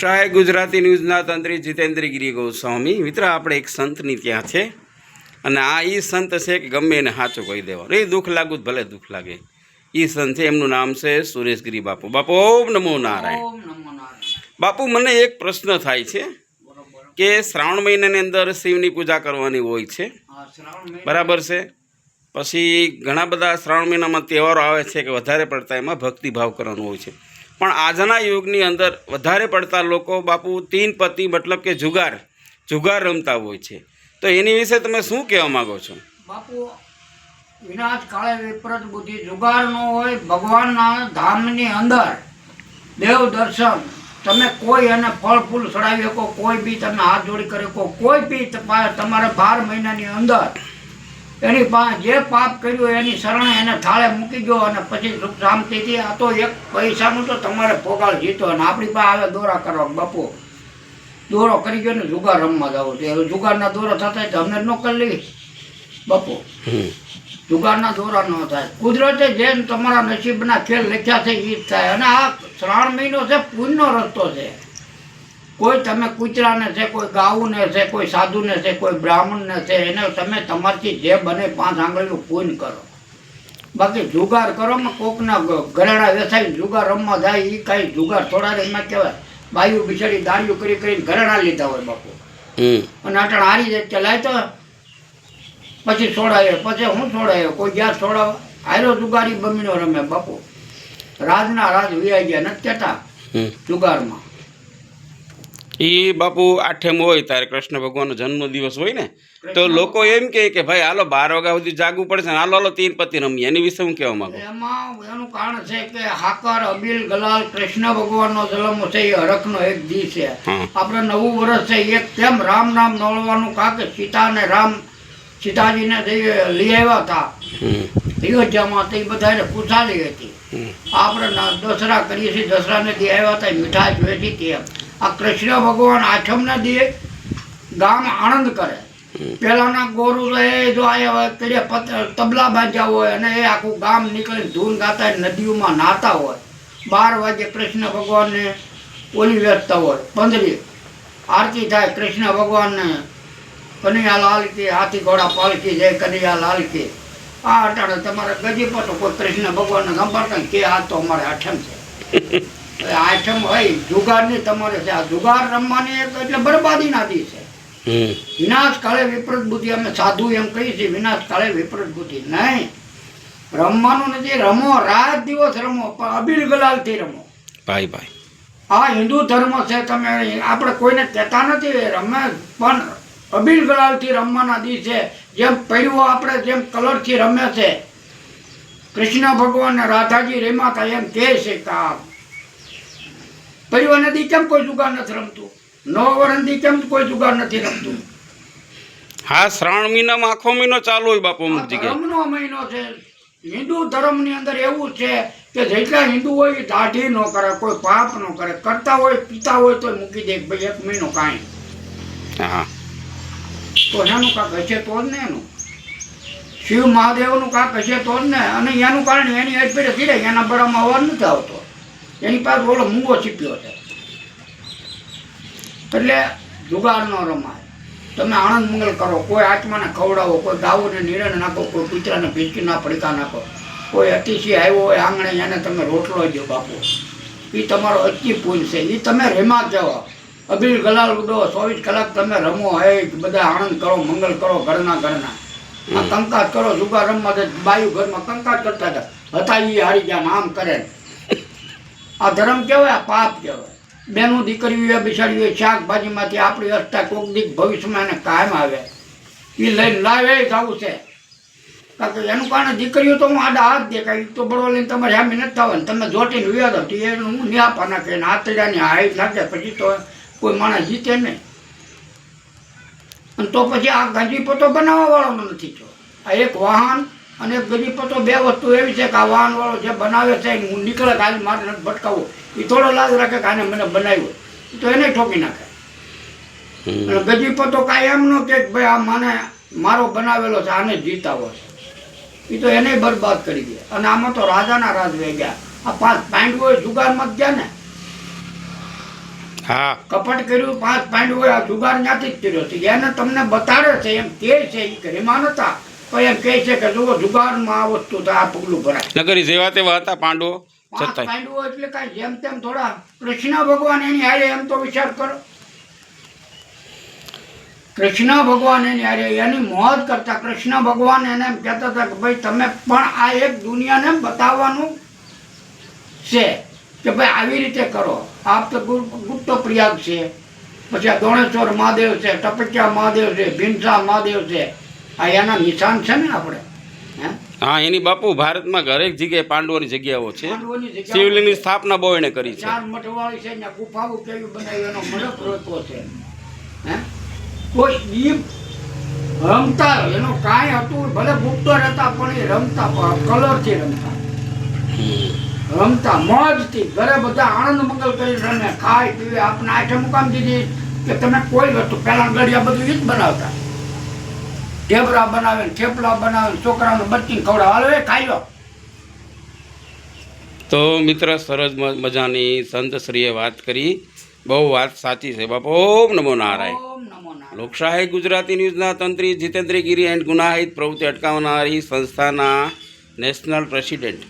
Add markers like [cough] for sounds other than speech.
સહાય ગુજરાતી ન્યૂઝના તંત્રી જીતેન્દ્રગીરી ગોસ્વામી. મિત્ર આપણે એક સંતની ત્યાં છે અને આ એ સંત છે કે ગમે એને સાચું કહી દેવાનું. એ દુઃખ લાગુ જ ભલે દુઃખ લાગે. એ સંત છે એમનું નામ છે સુરેશગીરી બાપુ. બાપુ ઓમ નમો નારાયણ. બાપુ મને એક પ્રશ્ન થાય છે કે શ્રાવણ મહિનાની અંદર શિવની પૂજા કરવાની હોય છે? બરાબર છે? પછી ઘણા બધા શ્રાવણ મહિનામાં તહેવારો આવે છે કે વધારે પડતા એમાં ભક્તિભાવ કરવાનો હોય છે. પણ આજના યુગની અંદર વધારે પડતા લોકો બાપુ તીન પતિ મતલબ કે જુગાર જુગાર રમતા હોય છે. તો એની વિશે તમે શું કહેવા માગો છો? બાપુ, વિનાશ કાળે વિપરત બુદ્ધિ જુગાર નો હોય, ભગવાનના ધામની અંદર દેવ દર્શન, તમે કોઈ એને ફળ, ફૂલ ચડાવી શકો, કોઈ બી તમે હાથ જોડી કરી કોઈ બી તમારે બાર મહિનાની અંદર એની પાસે જે પાપ કર્યું એની શરણે એને થાળે મૂકી દો અને પછી સુખ શાંતિથી આ તો એક પૈસાનું તો તમારે પોગાળ જીતો અને આપણી પાસે આવે દોરા કરવા બાપુ. દોરો કરી ગયો ને જુગાર રમવા જાવ છે. જુગારના દોરા થતા તો અમને ન કરી લઈ બાપુ જુગારના દોરા ન થાય. કુદરતે જેમ તમારા નસીબના ખેલ લખ્યા છે એ જ થાય. અને આ શ્રાવણ મહિનો છે પૂનનો રસ્તો છે. કોઈ તમે કૂતરાને છે કોઈ ગાઉને છે કોઈ સાધુને છે કોઈ બ્રાહ્મણને છે એને તમે તમારથી જે બને પાંચ આંગળીનું પૂન કરો. બાકી જુગાર કરો માં કોકના ઘરેણા વેસાઈ જુગાર રમવા જાય એ કાંઈ જુગાર થોડા એમાં કહેવાય બાયું બિચારી દાળિયું કરી કરીને ઘરેણા લીધા હોય બાપુ. અને અટણ હારી જાય ચલાય તો પછી છોડાયો પછી હું છોડાયો કોઈ ગયા છોડાવ આયરો જુગારી બમીનો રમે બાપુ. રાજના રાજ વિયા ગયા નથી કહેતા જુગારમાં. એ બાપુ આઠેમ હોય ત્યારે કૃષ્ણ ભગવાનનો જન્મ દિવસ હોય ને તો લોકો એમ કહે કે ભાઈ હાલો બાર વાગ્યા સુધી જાગવું પડશે હાલો હાલો તીન પતિ રમીએ. એની વિશે હું કહેવા માંગુ? એમાં એનું કારણ છે કે હાકર અબીલ ગલાલ કૃષ્ણ ભગવાનનો જન્મ છે એ હરખનો એક દી છે. આપણે નવું વર્ષ છે એક કેમ રામ નામ નોળવાનું કા કે સીતા ને રામ સીતાજીને જે લઈ આવ્યા હતા અયોધ્યામાં તે બધાને પૂછાલી હતી. આપણે દસરા કરીએ છીએ દસરાને દી આવ્યા હતા મીઠાઈ છીએ તેમ આ કૃષ્ણ ભગવાન આઠમના દી ગામ આનંદ કરે. પેલાના ગોરુ એ જો તબલા બાંધ્યા હોય અને એ આખું ગામ નીકળે ધૂન ગાતા હોય, નદીઓમાં નાહતા હોય. બાર વાગે કૃષ્ણ ભગવાનને ઓલી વેચતા હોય પંદરી આરતી થાય કૃષ્ણ ભગવાનને કનૈયા લાલ કે હાથી ઘોડા પાલકી જય કનૈયા લાલ કે. આ અટાણે તમારે ગજી પટો કોઈ કૃષ્ણ ભગવાનને સંભાળતા કે આ તો અમારે આઠમ છે. [laughs] આઠમ હોય જુગારની તમારે છે. આ જુગાર રમવાની એક એટલે બરબાદીના દી છે. વિનાશ કાળે વિપરીત બુદ્ધિ અમે સાધુ એમ કહીએ છીએ વિનાશ કાળે વિપરીત બુદ્ધિ. નહીં. રમવાનું નથી રમો રાત દિવસ રમો પણ અબીલ ગલાલથી રમો. ભાઈ ભાઈ. આ હિન્દુ ધર્મ છે તમે આપણે કોઈને કહેતા નથી રમે પણ અબીલ ગલાલથી રમવાના દી છે. જેમ પહેરવો આપણે જેમ કલરથી રમે છે. કૃષ્ણ ભગવાન રાધાજી રેમાતા એમ કહે છે કે આ પૈરવા કેમ કોઈ જુગાર નથી રમતું? નવ વર્ષથી કેમ કોઈ જુગાર નથી રમતું? હા શ્રાવણ મહિનામાં આખો મહિનો ચાલુ હોય બાપુ ધર્મનો મહિનો છે. હિન્દુ ધર્મની અંદર એવું છે કે જેટલા હિન્દુ હોય એ દાઢી ન કરે કોઈ પાપ ન કરે. કરતા હોય પીતા હોય તો મૂકી દે ભાઈ એક મહિનો કાંઈ. હા. તો એનું કાંક હશે તો જ ને એનું. શિવ મહાદેવનું કાંક હશે તો જ ને. અને એનું કારણ એની પેઢે ધીરે એના બળામાં અવાજ નથી આવતો. એની પાસે ઓલો મૂંગો છીપ્યો છે. એટલે જુગાર ન રમાય. તમે આણંદ મંગલ કરો, કોઈ આત્માને ખવડાવો, કોઈ ગાઉને નિરણ નાખો, કોઈ કૂતરાને ભીચકીના પડકા નાખો. કોઈ અતિશય આવ્યો હોય આંગણે, એને તમે રોટલો દો બાપુ. એ તમારો અતિ પુલ છે. એ તમે રેમાં જાઓ અબીલ ગલાલ ઉડો, ચોવીસ કલાક તમે રમો, હે, બધા આનંદ કરો, મંગલ કરો, ઘરના ઘરના. આ કંકાસ કરો, જુગાર રમવા બાયુ ઘરમાં કંકાસ કરતા હતા. હતા એ હારી ગયા આમ કરે. આ ધર્મ કહેવાય પાપ કહેવાય. બેનું દીકરીઓ બિચારીઓ શાકભાજીમાંથી આપણી અસ્થા કોક દીક ભવિષ્યમાં એને કાયમ આવે. એ લઈને લાવે જવું છે. કારણ કે એનું કારણે દીકરીઓ તો હું આડા હાથ દેખાય તો બળો લઈને તમારે હામી નથી થવાનું. તમે જોટીને વ્યા હતી એ હું ન્યાપા નાખે, ને આતડાની હાઈ નાખે પછી તો કોઈ માણસ જીતે નહીં. અને તો પછી આ ગાંધી પોતો બનાવવાવાળો નથી જો આ એક વાહન અને એક તો બે વસ્તુ એવી છે કે આ વાહન વાળો જે બનાવે છે હું નીકળે ખાલી મારે નથી ભટકાવવું. એ થોડો લાજ રાખે કે આને મને બનાવ્યો. તો એને ઠોકી નાખે. અને ગજીપો ગજીપતો કાંઈ એમ ન કે ભાઈ આ મને મારો બનાવેલો છે આને જીતાવો છે. એ તો એને બરબાદ કરી દે. અને આમાં તો રાજાના રાજ વહી ગયા. આ પાંચ પાંડવો જુગારમાં જ ગયા ને. હા. કપટ કર્યું પાંચ પાંડવો આ જુગાર ત્યાંથી જ કર્યો છે. એને તમને બતાડે છે એમ કે છે એ કે એમાં નતા તો એમ કહે છે કે જુઓ જુગારમાં આ વસ્તુ તો આ પગલું ભરાય. નગરી જેવા તેવા હતા પાંડવો? પાંડવો એટલે કાંઈ જેમ તેમ થોડા કૃષ્ણ ભગવાન એની હારે એમ તો વિચાર કરો. કૃષ્ણ ભગવાન એની હારે એની મોજ કરતા કૃષ્ણ ભગવાન એને એમ કહેતા હતા કે ભાઈ તમે પણ આ એક દુનિયાને બતાવવાનું છે કે ભાઈ આવી રીતે કરો. આપ તો ગુપ્ત પ્રયાગ છે. પછી આ દોણેશ્વર મહાદેવ છે ટપચ્યા મહાદેવ છે ભીમસા મહાદેવ છે. આ એના નિશાન છે ને આપણે હે? એની બાપુ ભારતમાં દરેક જગ્યાએ પાંડવોની જગ્યાઓ છે. શિવલિંગની સ્થાપના બહુ એને કરી છે. ચાર મઠવાળી છે ને ગુફાઓ કેવી બનાવી એનો મંડપ રોતો છે. હે? કોઈ દીપ રમતા એનો કાંઈ હતું ભલે ગુપ્તો રહેતા પણ એ રમતા કલરથી રમતા. રમતા મોજથી ઘરે બધા આનંદ મંગલ કરી રમે ખાય પીવે. આપણે આઠે મુકામ દીધી કે તમે કોઈ વસ્તુ પહેલા ગળિયા બધું એ જ બનાવતા. ઢેબરા બનાવે થેપલા બનાવે છોકરાને છોકરાઓને ખવડાવે. હાલો એ ખાઈ તો મિત્ર સરસ મજાની સંતશ્રીએ વાત કરી. બહુ વાત સાચી છે બાપુ. ઓમ નમો નારાયણ. ઓમ નમો નારાયણ. લોકશાહી ગુજરાતી ન્યૂઝના તંત્રી જીતેન્દ્ર ગીરી એન્ડ ગુનાહિત પ્રવૃત્તિ અટકાવનારી સંસ્થાના નેશનલ પ્રેસિડેન્ટ